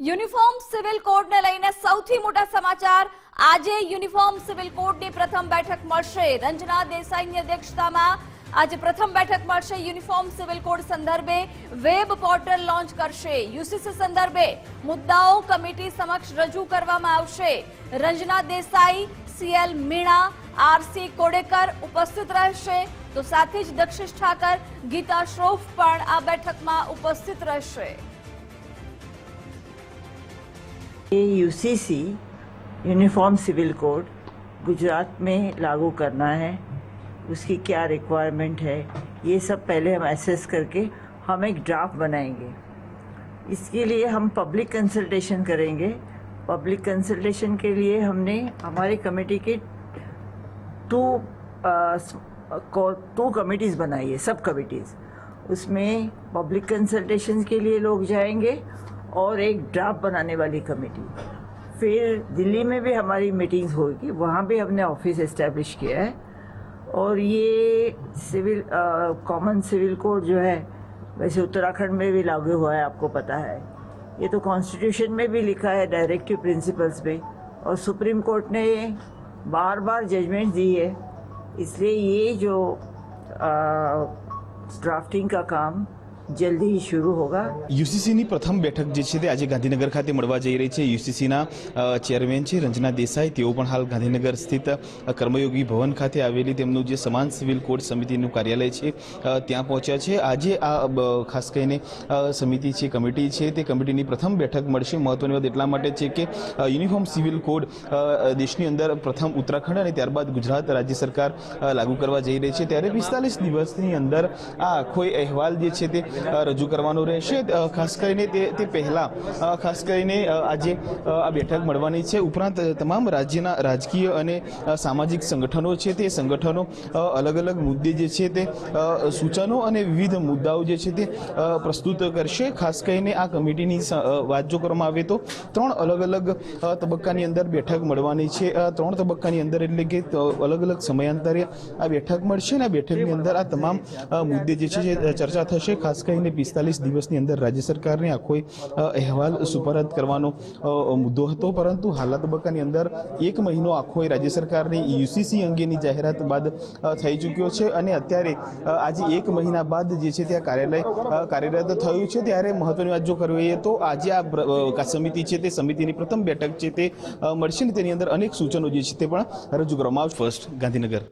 Uniform civil કોડને લઈને સૌથી મોટા સમાચાર. આજે યુનિફોર્મ સિવિલ કોડની પ્રથમ બેઠક મળશે. રંજના દેસાઈની અધ્યક્ષતામાં આજે પ્રથમ બેઠક મળશે યુનિફોર્મ સિવિલ કોડ સંદર્ભે. વેબ પોર્ટલ લોન્ચ કરશે. યુસીસી સંદર્ભે મુદ્દાઓ કમિટી સમક્ષ રજૂ કરવામાં આવશે. રંજના દેસાઈ, સીએલ મીણા, આરસી કોડેકર ઉપસ્થિત રહેશે. તો સાથે જ દક્ષિશ ઠાકર, ગીતા શ્રોફ પણ આ બેઠકમાં ઉપસ્થિત રહેશે. ये UCC uniform civil code Gujarat में लागू करना है। उसकी क्या रिक्वायरमेंट है? ये सब पहले हम एसेस करके हम एक ड्राफ्ट बनाएँगे। इसके लिए हम पब्लिक कंसल्टेशन करेंगे। पब्लिक कंसल्टेशन के लिए हमने हमारी कमेटी के टू टू कमिटीज़ बनाई है, सब कमिटीज़ उसमें पब्लिक कंसल्टेशन के लिए लोग जाएँगे और एक ड्राफ्ट बनाने वाली कमेटी फिर दिल्ली में भी हमारी मीटिंग्स होगी, वहाँ भी हमने ऑफ़िस इस्टेब्लिश किया है। और ये सिविल कॉमन सिविल कोड जो है, वैसे उत्तराखंड में भी लागू हुआ है, आपको पता है। ये तो कॉन्स्टिट्यूशन में भी लिखा है डायरेक्टिव प्रिंसिपल्स में। और सुप्रीम कोर्ट ने बार बार जजमेंट दी है। इसलिए ये जो ड्राफ्टिंग का काम जल्दी ही शुरू होगा યુસીસીની પ્રથમ બેઠક જે છે તે આજે ગાંધીનગર ખાતે મળવા જઈ રહી છે યુસીસીના ચેરમેન છે રંજના દેસાઈ તેઓ પણ હાલ ગાંધીનગર સ્થિત અ, કર્મયોગી ભવન ખાતે આવેલી તેમનું જે સમાન સિવિલ કોડ સમિતિનું કાર્યાલય છે અ, ત્યાં પહોંચ્યા છે આજે આ બ, ખાસ કરીને અ, સમિતિ છે કમિટી છે તે કમિટીની પ્રથમ બેઠક મળશે મહત્વની વાત એટલા માટે છે કે અ, યુનિફોર્મ સિવિલ કોડ અ, દેશની અંદર પ્રથમ ઉત્તરાખંડ અને ત્યારબાદ ગુજરાત રાજ્ય સરકાર અ, લાગુ કરવા જઈ રહી છે ત્યારે પિસ્તાલીસ દિવસની અંદર આ આખો અહેવાલ જે છે તે અ, રજૂ કરવાનું રહેશે. ખાસ કરીને તે તે પહેલાં ખાસ કરીને આજે આ બેઠક મળવાની છે. ઉપરાંત તમામ રાજ્યના રાજકીય અને સામાજિક સંગઠનો છે તે સંગઠનો અલગ અલગ મુદ્દે જે છે તે સૂચનો અને વિવિધ મુદ્દાઓ જે છે તે પ્રસ્તુત કરશે. ખાસ કરીને આ કમિટીની વાત જો કરવામાં આવે તો ત્રણ અલગ અલગ તબક્કાની અંદર બેઠક મળવાની છે. ત્રણ તબક્કાની અંદર એટલે કે અલગ અલગ સમયાંતરે આ બેઠક મળશે અને આ બેઠકની અંદર આ તમામ મુદ્દે જે છે ચર્ચા થશે. ખાસ કરીને પિસ્તાલીસ દિવસની અંદર રાજ્ય સરકારને આખો અહેવાલ સુપરત કરવાનો મુદ્દો હતો. પરંતુ હાલના તબક્કાની અંદર એક મહિનો આખો રાજ્ય સરકારની યુસીસી અંગેની જાહેરાત બાદ થઈ ચૂક્યો છે. અને અત્યારે આજે એક મહિના બાદ જે છે ત્યાં કાર્યાલય કાર્યરત થયું છે. ત્યારે મહત્વની વાત જો કરવી તો આજે આ સમિતિ છે તે સમિતિની પ્રથમ બેઠક છે તે મળશે ને તેની અંદર અનેક સૂચનો જે છે તે પણ રજૂ કરવામાં આવશે. ફર્સ્ટ ગાંધીનગર.